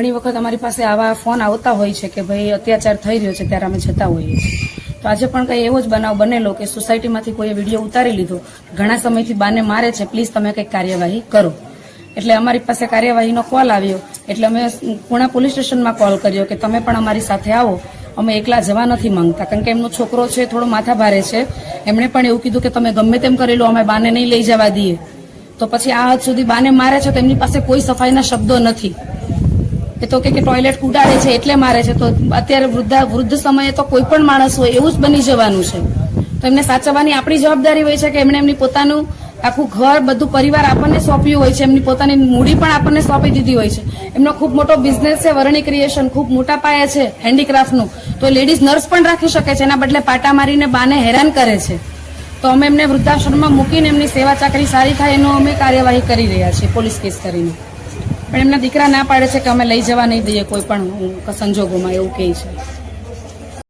ઘણી વખત અમારી પાસે આવા ફોન આવતા હોય છે કે ભાઈ, અત્યાચાર થઈ રહ્યો છે ત્યારે અમે જતા હોઈએ છીએ. તો આજે પણ કંઈ એવો જ બનાવ બનેલો કે સોસાયટીમાંથી કોઈએ વીડિયો ઉતારી લીધો. ઘણા સમયથી બાને મારે છે, પ્લીઝ તમે કંઈક કાર્યવાહી કરો. એટલે અમારી પાસે કાર્યવાહીનો કોલ આવ્યો. એટલે અમે પુણા પોલીસ સ્ટેશનમાં કોલ કર્યો કે તમે પણ અમારી સાથે આવો. અમે એકલા જવા નથી માંગતા. કારણ કે એમનો છોકરો છે, થોડો માથા ભારે છે. એમણે પણ એવું કીધું કે તમે ગમે તેમ કરી લો, અમે બાને નહીં લઈ જવા દઈએ. તો પછી આ હદ સુધી બાને મારે છે તો એમની પાસે કોઈ સફાઈના શબ્દો નથી. એ તો કે ટોયલેટ કુડાડે છે, એટલે મારે છે. તો અત્યારે વૃદ્ધા, વૃદ્ધ સમયે તો કોઈ પણ માણસ હોય, એવું જ બની જવાનું છે. તો એમને સાચવવાની આપણી જવાબદારી હોય છે કે એમણે એમની પોતાનું આખું ઘર, બધું પરિવાર આપણને સોંપ્યું હોય છે. એમની પોતાની મૂડી પણ આપણને સોંપી દીધી હોય છે. એમનો ખૂબ મોટો બિઝનેસ છે, વરણી ક્રિએશન ખૂબ મોટા પાયે છે હેન્ડીક્રાફ્ટનું તો લેડીઝ નર્સ પણ રાખી શકે છે, એના બદલે પાટા મારીને બાને હેરાન કરે છે. તો અમે એમને વૃદ્ધાશ્રમમાં મૂકીને એમની સેવા ચાકરી સારી થાય એનો અમે કાર્યવાહી કરી રહ્યા છીએ, પોલીસ કેસ કરીને. પણ એમના દીકરા ના પાડે છે કે અમે લઈ જવા નહીં દઈએ કોઈ પણ સંજોગોમાં એવું કહે છે.